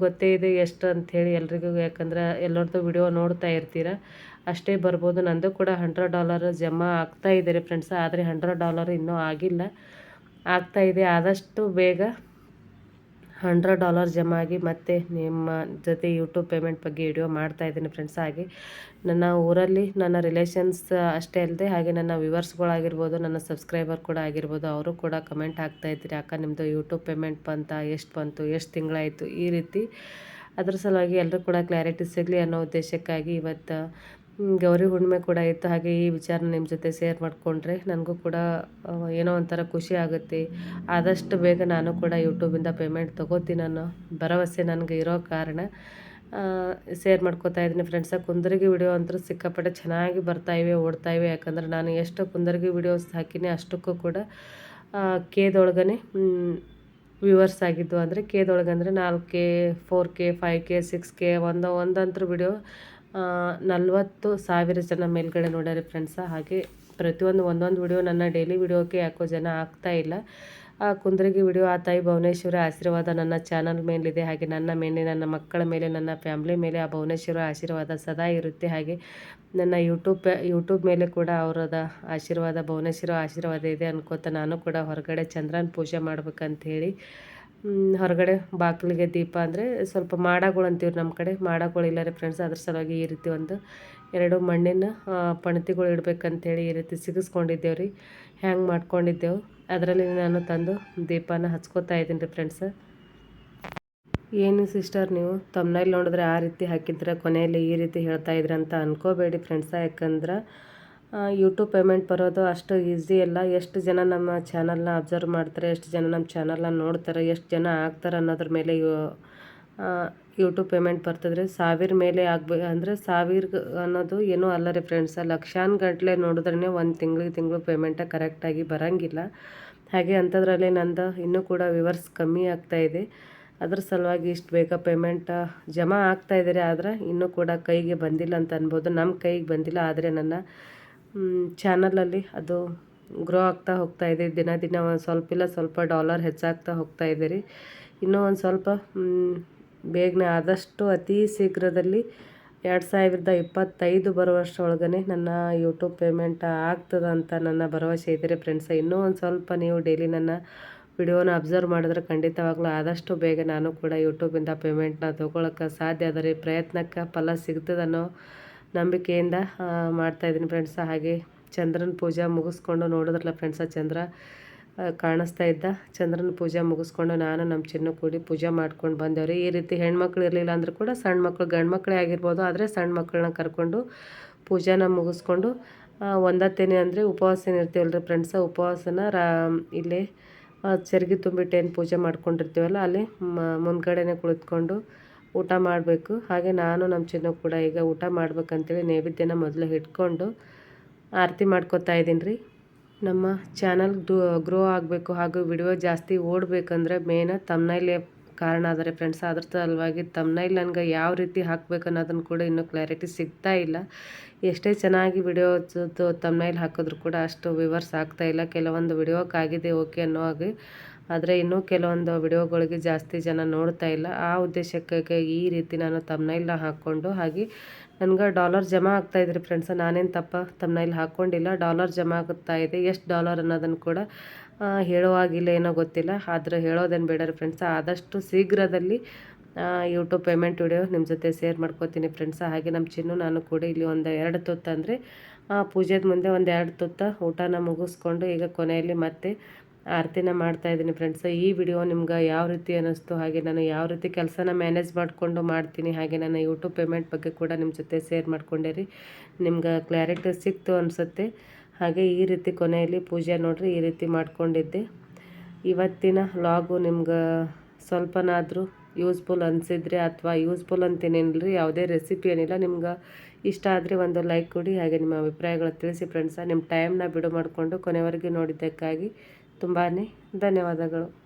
ಗೊತ್ತೇ ಇದೆ ಎಷ್ಟು ಅಂಥೇಳಿ ಎಲ್ರಿಗೂ. ಯಾಕಂದ್ರೆ ಎಲ್ಲರದ್ದು ವಿಡಿಯೋ ನೋಡ್ತಾ ಇರ್ತೀರ. ಅಷ್ಟೇ ಬರ್ಬೋದು. ನಂದು ಕೂಡ ಹಂಡ್ರೆಡ್ ಡಾಲರ್ ಜಮಾ ಆಗ್ತಾ ಇದೆ ರೀ ಫ್ರೆಂಡ್ಸ್ ಆದರೆ ಹಂಡ್ರೆಡ್ ಡಾಲರ್ ಇನ್ನೂ ಆಗಿಲ್ಲ. ಆಗ್ತಾ ಇದೆ. ಆದಷ್ಟು ಬೇಗ ಹಂಡ್ರೆಡ್ ಡಾಲರ್ ಜಮಾ ಆಗಿ ಮತ್ತೆ ನಿಮ್ಮ ಜೊತೆ ಯೂಟ್ಯೂಬ್ ಪೇಮೆಂಟ್ ಬಗ್ಗೆ ವಿಡಿಯೋ ಮಾಡ್ತಾ ಇದ್ದೀನಿ ಫ್ರೆಂಡ್ಸ್ ಹಾಗೆ ನನ್ನ ಊರಲ್ಲಿ ನನ್ನ ರಿಲೇಷನ್ಸ್ ಅಷ್ಟೇ ಅಲ್ಲದೆ ಹಾಗೆ ನನ್ನ ವ್ಯೂವರ್ಸ್ಗಳಾಗಿರ್ಬೋದು ನನ್ನ ಸಬ್ಸ್ಕ್ರೈಬರ್ ಕೂಡ ಆಗಿರ್ಬೋದು, ಅವರು ಕೂಡ ಕಮೆಂಟ್ ಹಾಕ್ತಾ ಇದ್ದೀರಿ. ಅಕ್ಕ ನಿಮ್ಮದು ಯೂಟ್ಯೂಬ್ ಪೇಮೆಂಟ್ ಬಂತ? ಎಷ್ಟು ಬಂತು? ಎಷ್ಟು ತಿಂಗಳಾಯಿತು? ಈ ರೀತಿ ಅದ್ರ ಸಲುವಾಗಿ ಎಲ್ಲರೂ ಕೂಡ ಕ್ಲಾರಿಟಿ ಸಿಗಲಿ ಅನ್ನೋ ಉದ್ದೇಶಕ್ಕಾಗಿ ಇವತ್ತು ಗೌರಿ ಹುಣ್ಣಿಮೆ ಕೂಡ ಇತ್ತು. ಹಾಗೆ ಈ ವಿಚಾರನ ನಿಮ್ಮ ಜೊತೆ ಶೇರ್ ಮಾಡಿಕೊಂಡ್ರೆ ನನಗೂ ಕೂಡ ಏನೋ ಒಂಥರ ಖುಷಿ ಆಗುತ್ತೆ. ಆದಷ್ಟು ಬೇಗ ನಾನು ಕೂಡ ಯೂಟ್ಯೂಬಿಂದ ಪೇಮೆಂಟ್ ತೊಗೋತೀನಿ ಅನ್ನೋ ಭರವಸೆ ನನಗೆ ಇರೋ ಕಾರಣ ಶೇರ್ ಮಾಡ್ಕೋತಾ ಇದ್ದೀನಿ. ಫ್ರೆಂಡ್ಸ ಕುಂದರ್ಗಿ ವಿಡಿಯೋ ಅಂತೂ ಸಿಕ್ಕಾಪಟ್ಟೆ ಚೆನ್ನಾಗಿ ಬರ್ತಾಯಿವೆ ಓಡ್ತಾಯಿವೆ ಯಾಕಂದ್ರೆ ನಾನು ಎಷ್ಟು ಕುಂದರ್ಗಿ ವಿಡಿಯೋಸ್ ಹಾಕಿನಿ ಅಷ್ಟಕ್ಕೂ ಕೂಡ ಕೇದೊಳಗನೆ ವ್ಯೂವರ್ಸ್ ಆಗಿದ್ದು ಅಂದರೆ ಕೇದೊಳಗೆ ಅಂದರೆ ನಾಲ್ಕು K four K five K six K ಒಂದು ಒಂದಂತರ ವಿಡಿಯೋ ನಲ್ವತ್ತು ಸಾವಿರ ಜನ ಮೇಲ್ಗಡೆ ನೋಡ್ಯಾರೆ ಫ್ರೆಂಡ್ಸ ಹಾಗೆ ಪ್ರತಿಯೊಂದು ಒಂದೊಂದು ವಿಡಿಯೋ ನನ್ನ ಡೈಲಿ ವಿಡಿಯೋಕ್ಕೆ ಯಾಕೋ ಜನ ಆಗ್ತಾ ಇಲ್ಲ. ಕುಂದ್ರಗಿ ವಿಡಿಯೋ ಆ ತಾಯಿ ಭುವನೇಶ್ವರ ಆಶೀರ್ವಾದ ನನ್ನ ಚಾನಲ್ ಮೇಲಿದೆ. ಹಾಗೆ ನನ್ನ ಮೇಲೆ, ನನ್ನ ಮಕ್ಕಳ ಮೇಲೆ, ನನ್ನ ಫ್ಯಾಮ್ಲಿ ಮೇಲೆ ಆ ಭುವನೇಶ್ವರ ಆಶೀರ್ವಾದ ಸದಾ ಇರುತ್ತೆ. ಹಾಗೆ ನನ್ನ ಯೂಟ್ಯೂಬ್ ಯೂಟ್ಯೂಬ್ ಮೇಲೆ ಕೂಡ ಅವರದ ಆಶೀರ್ವಾದ, ಭುವನೇಶ್ವರ ಆಶೀರ್ವಾದ ಇದೆ ಅನ್ಕೋತ ನಾನು ಕೂಡ ಹೊರಗಡೆ ಚಂದ್ರನ ಪೂಜೆ ಮಾಡ್ಬೇಕಂಥೇಳಿ ಹೊರಗಡೆ ಬಾಗಿಲಿಗೆ ದೀಪ ಅಂದರೆ ಸ್ವಲ್ಪ ಮಾಡಗಳು ಅಂತೀವಿ ನಮ್ಮ ಕಡೆ. ಮಾಡಗಳು ಇಲ್ಲ ರೀ ಫ್ರೆಂಡ್ಸ್ ಅದ್ರ ಸಲುವಾಗಿ ಈ ರೀತಿ ಒಂದು ಎರಡು ಮಣ್ಣಿನ ಪಣತಿಗಳು ಇಡಬೇಕಂತೇಳಿ ಈ ರೀತಿ ಸಿಗಿಸ್ಕೊಂಡಿದ್ದೇವೆ ರೀ ಹ್ಯಾಂಗ್ ಮಾಡ್ಕೊಂಡಿದ್ದೆವು? ಅದರಲ್ಲಿ ನಾನು ತಂದು ದೀಪನ ಹಚ್ಕೋತಾ ಇದ್ದೀನಿ ರೀ ಫ್ರೆಂಡ್ಸ್ ಏನು ಸಿಸ್ಟರ್ ನೀವು? ತಮ್ಮನೇಲಿ ನೋಡಿದ್ರೆ ಆ ರೀತಿ ಹಾಕಿದ್ರೆ ಕೊನೆಯಲ್ಲಿ ಈ ರೀತಿ ಹೇಳ್ತಾ ಇದ್ರೆ ಅಂತ ಅನ್ಕೋಬೇಡಿ ಫ್ರೆಂಡ್ಸ ಯಾಕಂದ್ರೆ ಯೂಟ್ಯೂಬ್ ಪೇಮೆಂಟ್ ಬರೋದು ಅಷ್ಟು ಈಸಿ ಅಲ್ಲ. ಎಷ್ಟು ಜನ ನಮ್ಮ ಚಾನಲ್ನ ಅಬ್ಸರ್ವ್ ಮಾಡ್ತಾರೆ, ಎಷ್ಟು ಜನ ನಮ್ಮ ಚಾನಲ್ನ ನೋಡ್ತಾರೆ, ಎಷ್ಟು ಜನ ಆಗ್ತಾರೆ ಅನ್ನೋದ್ರ ಮೇಲೆ ಯೂಟ್ಯೂಬ್ ಪೇಮೆಂಟ್ ಬರ್ತದ್ರೆ. ಸಾವಿರ ಮೇಲೆ ಆಗ್ಬೇಕು ಅಂದರೆ ಸಾವಿರ ಅನ್ನೋದು ಏನೂ ಅಲ್ಲ ರೀ ಫ್ರೆಂಡ್ಸ ಲಕ್ಷಾನ್ ಗಂಟ್ಲೆ ನೋಡಿದ್ರೆ ಒಂದು ತಿಂಗಳಿಗೆ ತಿಂಗಳು ಪೇಮೆಂಟ ಕರೆಕ್ಟಾಗಿ ಬರೋಂಗಿಲ್ಲ. ಹಾಗೆ ಅಂಥದ್ರಲ್ಲಿ ನಂದು ಇನ್ನೂ ಕೂಡ ವಿವರ್ಸ್ ಕಮ್ಮಿ ಆಗ್ತಾ ಇದೆ. ಅದ್ರ ಸಲುವಾಗಿ ಇಷ್ಟು ಬೇಗ ಪೇಮೆಂಟ್ ಜಮಾ ಆಗ್ತಾ ಇದ್ದಾರೆ ಆದರೆ ಇನ್ನೂ ಕೂಡ ಕೈಗೆ ಬಂದಿಲ್ಲ ಅಂತ ಅನ್ಬೋದು. ನಮ್ಮ ಕೈಗೆ ಬಂದಿಲ್ಲ ಆದರೆ ನನ್ನ ಚಾನಲಲ್ಲಿ ಅದು ಗ್ರೋ ಆಗ್ತಾ ಹೋಗ್ತಾ ಇದೆ. ದಿನ ದಿನ ಸ್ವಲ್ಪ ಇಲ್ಲ, ಸ್ವಲ್ಪ ಡಾಲರ್ ಹೆಚ್ಚಾಗ್ತಾ ಹೋಗ್ತಾ ಇದ್ದೀರಿ. ಇನ್ನೂ ಒಂದು ಸ್ವಲ್ಪ ಬೇಗನೆ ಆದಷ್ಟು ಅತಿ ಶೀಘ್ರದಲ್ಲಿ ಎರಡು ಸಾವಿರದ ಇಪ್ಪತ್ತೈದು ಬರುವಷ್ಟರೊಳಗನೆ ನನ್ನ ಯೂಟ್ಯೂಬ್ ಪೇಮೆಂಟ್ ಆಗ್ತದೆ ಅಂತ ನನ್ನ ಭರವಸೆ ಇದ್ದರೆ ಫ್ರೆಂಡ್ಸ್ ಇನ್ನೂ ಒಂದು ಸ್ವಲ್ಪ ನೀವು ಡೈಲಿ ನನ್ನ ವಿಡಿಯೋನ ಅಬ್ಸರ್ವ್ ಮಾಡಿದ್ರೆ ಖಂಡಿತವಾಗ್ಲೂ ಆದಷ್ಟು ಬೇಗ ನಾನು ಕೂಡ ಯೂಟ್ಯೂಬಿಂದ ಪೇಮೆಂಟ್ನ ತೊಗೊಳಕ್ಕೆ ಸಾಧ್ಯ ಆದರೆ ಪ್ರಯತ್ನಕ್ಕೆ ಫಲ ಸಿಗ್ತದನ್ನೋ ನಂಬಿಕೆಯಿಂದ ಆ, ಮಾಡ್ತಾಯಿದ್ದೀನಿ ಫ್ರೆಂಡ್ಸ. ಹಾಗೆ ಚಂದ್ರನ ಪೂಜೆ ಮುಗಿಸ್ಕೊಂಡು ನೋಡಿದ್ರಲ್ಲ ಫ್ರೆಂಡ್ಸ ಚಂದ್ರ ಕಾಣಿಸ್ತಾ ಇದ್ದ. ಚಂದ್ರನ ಪೂಜೆ ಮುಗಿಸ್ಕೊಂಡು ನಾನು ನಮ್ಮ ಚಿನ್ನ ಕೂಡಿ ಪೂಜೆ ಮಾಡ್ಕೊಂಡು ರೀ ಈ ರೀತಿ ಹೆಣ್ಮಕ್ಳು ಇರಲಿಲ್ಲ ಅಂದರೂ ಕೂಡ ಸಣ್ಣ ಮಕ್ಕಳು ಗಂಡು ಮಕ್ಕಳೇ ಆಗಿರ್ಬೋದು. ಆದರೆ ಸಣ್ಣ ಮಕ್ಕಳನ್ನ ಕರ್ಕೊಂಡು ಪೂಜೆನ ಮುಗಿಸ್ಕೊಂಡು ಒಂದತ್ತೇನೆ ಅಂದರೆ ಉಪವಾಸ ಇರ್ತೀವಲ್ಲ ರೀ ಫ್ರೆಂಡ್ಸ ಉಪವಾಸನ ರಾ, ಇಲ್ಲಿ ಚರ್ಗಿ ತುಂಬಿಟ್ಟು ಏನು ಪೂಜೆ ಮಾಡ್ಕೊಂಡಿರ್ತೀವಲ್ಲ, ಅಲ್ಲಿ ಮ- ಮುಂದ್ಗಡೆನೇ ಕುಳಿತುಕೊಂಡು ಊಟ ಮಾಡಬೇಕು. ಹಾಗೆ ನಾನು ನಮ್ಮ ಚಿನ್ನ ಕೂಡ ಈಗ ಊಟ ಮಾಡ್ಬೇಕಂತೇಳಿ ನೈವೇದ್ಯನ ಮೊದಲು ಇಟ್ಕೊಂಡು ಆರತಿ ಮಾಡ್ಕೊತಾ ಇದ್ದೀನಿ ರೀ ನಮ್ಮ ಚಾನಲ್ ಗ್ರೋ ಆಗಬೇಕು ಹಾಗೂ ವಿಡಿಯೋ ಜಾಸ್ತಿ ಓಡಬೇಕಂದ್ರೆ ಮೇನ ತಮ್ನೈಲೆ ಕಾರಣ ಆದರೆ ಫ್ರೆಂಡ್ಸ್ ಅದ್ರ ಸಲುವಾಗಿ ತಮ್ನೈಲ್ ನನಗೆ ಯಾವ ರೀತಿ ಹಾಕ್ಬೇಕು ಅನ್ನೋದನ್ನು ಕೂಡ ಇನ್ನೂ ಕ್ಲಾರಿಟಿ ಸಿಗ್ತಾ ಇಲ್ಲ. ಎಷ್ಟೇ ಚೆನ್ನಾಗಿ ವಿಡಿಯೋ ತಮ್ನೈಲ್ ಹಾಕಿದ್ರು ಕೂಡ ಅಷ್ಟು ವಿವರ್ಸ್ ಆಗ್ತಾ ಇಲ್ಲ. ಕೆಲವೊಂದು ವಿಡಿಯೋಕ್ಕಾಗಿದೆ ಓಕೆ ಅನ್ನೋ ಹಾಗೆ. ಆದರೆ ಇನ್ನೂ ಕೆಲವೊಂದು ವಿಡಿಯೋಗಳಿಗೆ ಜಾಸ್ತಿ ಜನ ನೋಡ್ತಾ ಇಲ್ಲ. ಆ ಉದ್ದೇಶಕ್ಕೆ ಈ ರೀತಿ ನಾನು ತಮ್ನೈಲ್ನ ಹಾಕ್ಕೊಂಡು, ಹಾಗೆ ನನಗೆ ಡಾಲರ್ ಜಮಾ ಆಗ್ತಾ ಇದ್ರಿ ಫ್ರೆಂಡ್ಸ್ ನಾನೇನು ತಪ್ಪ ತಮ್ನೈಲ್ ಹಾಕ್ಕೊಂಡಿಲ್ಲ ಡಾಲರ್ ಜಮಾ ಆಗುತ್ತಾ ಇದೆ, ಎಷ್ಟು ಡಾಲರ್ ಅನ್ನೋದನ್ನು ಕೂಡ ಹೇಳುವಾಗಿಲ್ಲ ಏನೋ ಗೊತ್ತಿಲ್ಲ. ಆದ್ರೆ ಹೇಳೋದೇನು ಬೇಡ ಫ್ರೆಂಡ್ಸ್ ಆದಷ್ಟು ಶೀಘ್ರದಲ್ಲಿ ಯೂಟ್ಯೂಬ್ ಪೇಮೆಂಟ್ ವಿಡಿಯೋ ನಿಮ್ಮ ಜೊತೆ ಶೇರ್ ಮಾಡ್ಕೋತೀನಿ ಫ್ರೆಂಡ್ಸ್ ಹಾಗೆ ನಮ್ಮ ಚಿನ್ನು, ನಾನು ಕೂಡ ಇಲ್ಲಿ ಒಂದು ಎರಡು ತುತ್ತು ಪೂಜೆದ ಮುಂದೆ ಒಂದು ಎರಡು ತುತ್ತ ಊಟನ ಮುಗಿಸ್ಕೊಂಡು ಈಗ ಕೊನೆಯಲ್ಲಿ ಮತ್ತೆ ಆರತಿನ ಮಾಡ್ತಾ ಇದ್ದೀನಿ ಫ್ರೆಂಡ್ಸ್ ಈ ವಿಡಿಯೋ ನಿಮ್ಗೆ ಯಾವ ರೀತಿ ಅನ್ನಿಸ್ತು, ಹಾಗೆ ನಾನು ಯಾವ ರೀತಿ ಕೆಲಸನ ಮ್ಯಾನೇಜ್ ಮಾಡಿಕೊಂಡು ಮಾಡ್ತೀನಿ, ಹಾಗೆ ನಾನು ಯೂಟ್ಯೂಬ್ ಪೇಮೆಂಟ್ ಬಗ್ಗೆ ಕೂಡ ನಿಮ್ಮ ಜೊತೆ ಶೇರ್ ಮಾಡ್ಕೊಂಡೆ ರೀ. ನಿಮ್ಗೆ ಕ್ಲಾರಿಟಿ ಸಿಕ್ತು ಅನಿಸುತ್ತೆ. ಹಾಗೆ ಈ ರೀತಿ ಕೊನೆಯಲ್ಲಿ ಪೂಜೆ ನೋಡ್ರಿ, ಈ ರೀತಿ ಮಾಡ್ಕೊಂಡಿದ್ದೆ. ಇವತ್ತಿನ ಲಾಗು ನಿಮ್ಗೆ ಸ್ವಲ್ಪನಾದರೂ ಯೂಸ್ಫುಲ್ ಅನಿಸಿದ್ರೆ ಅಥವಾ ಯೂಸ್ಫುಲ್ ಅಂತೇನೇನಿಲ್ಲ ರೀ ಯಾವುದೇ ರೆಸಿಪಿ ಏನಿಲ್ಲ, ನಿಮ್ಗೆ ಇಷ್ಟ ಆದರೆ ಒಂದು ಲೈಕ್ ಕೊಡಿ. ಹಾಗೆ ನಿಮ್ಮ ಅಭಿಪ್ರಾಯಗಳು ತಿಳಿಸಿ ಫ್ರೆಂಡ್ಸ ನಿಮ್ಮ ಟೈಮ್ನ ಬಿಡು ಮಾಡಿಕೊಂಡು ಕೊನೆವರೆಗೂ ನೋಡಿದ್ದಕ್ಕಾಗಿ ತುಂಬಾ ಧನ್ಯವಾದಗಳು.